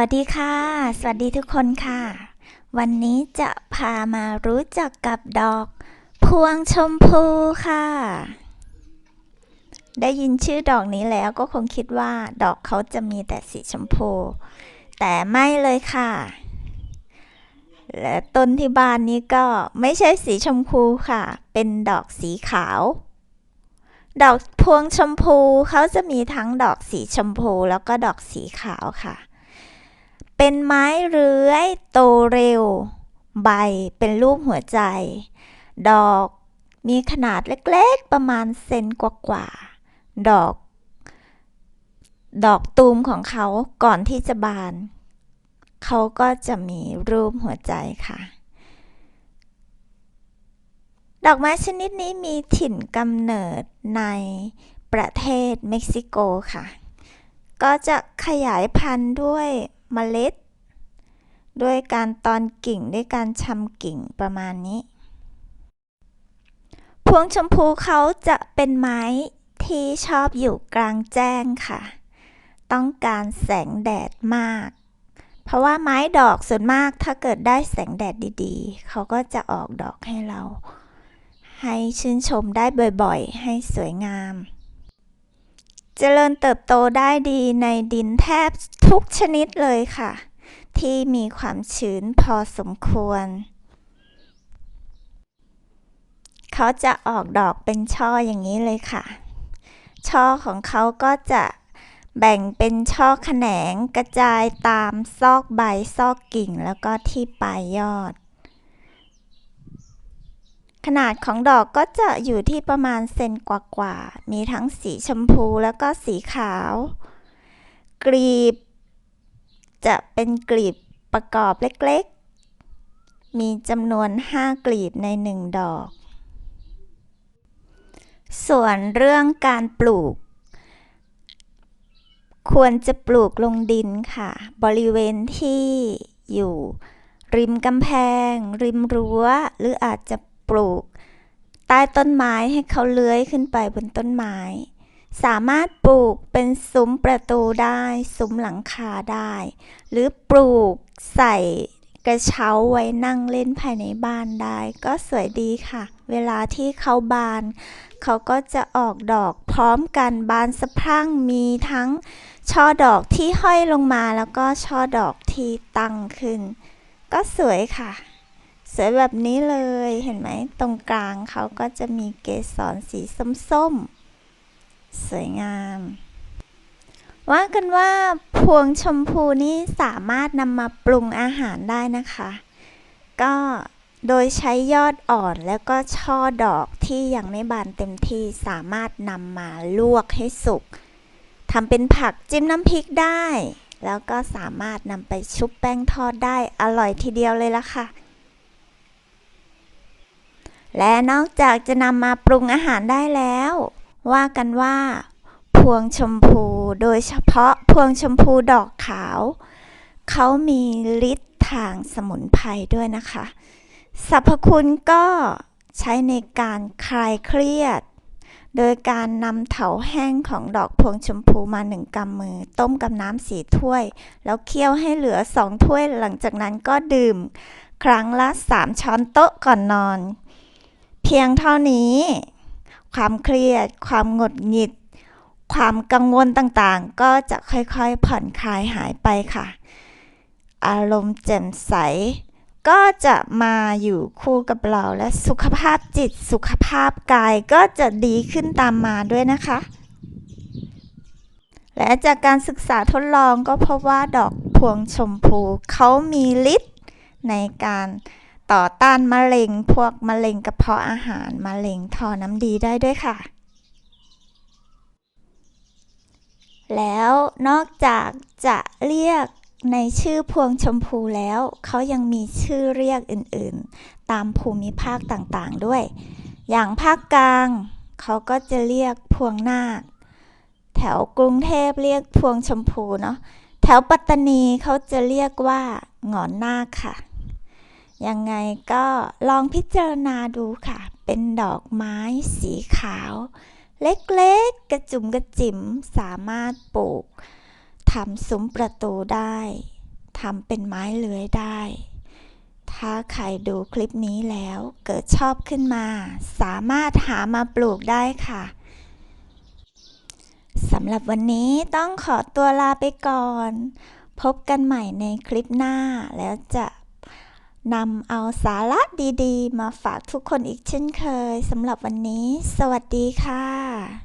วัสดีค่ะ สวัสดีทุกคนค่ะ วันนี้จะพามารู้จักกับดอก พวงชมพูค่ะ ได้ยินชื่อดอกนี้แล้วก็คงคิดว่า ดอกเขาจะมีแต่สีชมพู แต่ไม่เลยค่ะ และต้นที่บ้านนี้ก็ไม่ใช่สีชมพูค่ะ เป็นดอกสีขาว ดอกพวงชมพูเขาจะมีทั้งดอกสีชมพูแล้วก็ดอกสีขาวค่ะ เป็นไม้เลื้อยโตเร็ว ใบเป็นรูปหัวใจ ดอกมีขนาดเล็กๆ ประมาณเซนกว่าๆ ดอก ดอกตูมของเขาก่อนที่จะบาน เขาก็จะมีรูปหัวใจค่ะ ดอกไม้ชนิดนี้มีถิ่นกำเนิดในประเทศเม็กซิโกค่ะ ก็จะขยายพันธุ์ด้วย เมล็ด ด้วยการตอนกิ่งด้วยการชำกิ่งประมาณนี้ พวงชมพูเขาจะเป็นไม้ที่ชอบอยู่กลางแจ้งค่ะ ต้องการแสงแดดมาก เพราะว่าไม้ดอกส่วนมากถ้าเกิดได้แสงแดดดีๆ เขาก็จะออกดอกให้เรา ให้ชื่นชมได้บ่อยๆ ให้สวยงาม เจริญเติบโตได้ดีในดินแทบทุกชนิดเลยค่ะ ที่มีความชื้นพอสมควร เขาจะออกดอกเป็นช่ออย่างนี้เลยค่ะ ช่อของเขาก็จะแบ่งเป็นช่อแขนงกระจายตามซอกใบซอกกิ่งแล้วก็ที่ปลายยอด ขนาดของดอกก็จะอยู่ที่ประมาณเซนกว่าๆ มีทั้งสีชมพูแล้วก็สีขาว กลีบ จะเป็นกลีบประกอบเล็กๆ มีจำนวน 5 กลีบใน 1 ดอก ส่วนเรื่องการปลูก ควรจะปลูกลงดินค่ะ บริเวณที่อยู่ ริมกำแพง ริมรั้ว หรืออาจจะ ปลูก ใต้ต้นไม้ให้เขาเลื้อยขึ้นไปบนต้นไม้ สามารถปลูกเป็นซุ้มประตูได้ซุ้มหลังคาได้ หรือปลูกใส่กระเช้าไว้นั่งเล่นภายในบ้านได้ ก็สวยดีค่ะ เวลาที่เขาบาน เขาก็จะออกดอกพร้อมกันบานสะพรั่งมีทั้งช่อดอกที่ห้อยลงมาแล้วก็ช่อดอกที่ตั้งขึ้น ก็สวยค่ะ สวยแบบนี้เลยเห็นไหมตรงกลางเขาก็จะมีเกสรสีส้มๆ สวยงาม ว่ากันว่าพวงชมพูนี่สามารถนำมาปรุงอาหารได้นะคะ ก็โดยใช้ยอดอ่อนแล้วก็ช่อดอกที่ยังไม่บานเต็มที่สามารถนำมาลวกให้สุกทำเป็นผักจิ้มน้ำพริกได้ แล้วก็สามารถนำไปชุบแป้งทอดได้อร่อยทีเดียวเลยล่ะค่ะ และนอกจากจะนำมาปรุงอาหารได้แล้ว ว่ากันว่า พวงชมพูโดยเฉพาะพวงชมพูดอกขาว เขามีฤทธิ์ทางสมุนไพรด้วยนะคะ สรรพคุณก็ใช้ในการคลายเครียด โดยการนำเถาแห้งของดอกพวงชมพูมาหนึ่งกำมือ ต้มกับน้ำสีถ้วย แล้วเคี่ยวให้เหลือสองถ้วยหลังจากนั้นก็ดื่ม ครั้งละสามช้อนโต๊ะก่อนนอน เพียงเท่านี้ ความเครียด ความหงุดหงิด ความกังวลต่างๆ ก็จะค่อยๆผ่อนคลายหายไปค่ะ อารมณ์แจ่มใส ก็จะมาอยู่คู่กับเราและสุขภาพจิตสุขภาพกายก็จะดีขึ้นตามมาด้วยนะคะ และจากการศึกษาทดลองก็พบว่าดอกพวงชมพูเขามีฤทธิ์ในการ ต่อต้านมะเร็ง พวกมะเร็งกระเพาะอาหารมะเร็งท่อน้ำดีได้ด้วยค่ะ แล้วนอกจากจะเรียกในชื่อพวงชมพูแล้ว เขายังมีชื่อเรียกอื่นๆ ตามภูมิภาคต่างๆด้วย อย่างภาคกลาง เขาก็จะเรียกพวงนาค แถวกรุงเทพเรียกพวงชมพูเนาะ แถวปัตตานีเขาจะเรียกว่าหงอนนาคค่ะ ยังไงก็ลองพิจารณาดูค่ะ เป็นดอกไม้สีขาว เล็กๆ กระจุมกระจิ๋มสามารถปลูกทำซุ้มประตูได้ทำเป็นไม้เลื้อยได้ ถ้าใครดูคลิปนี้แล้วเกิดชอบขึ้นมา สามารถหามาปลูกได้ค่ะสำหรับวันนี้ต้องขอตัวลาไปก่อน พบกันใหม่ในคลิปหน้าแล้วจะ นำเอาสาระดีๆ มาฝากทุกคนอีกเช่นเคยสำหรับวันนี้ สวัสดีค่ะ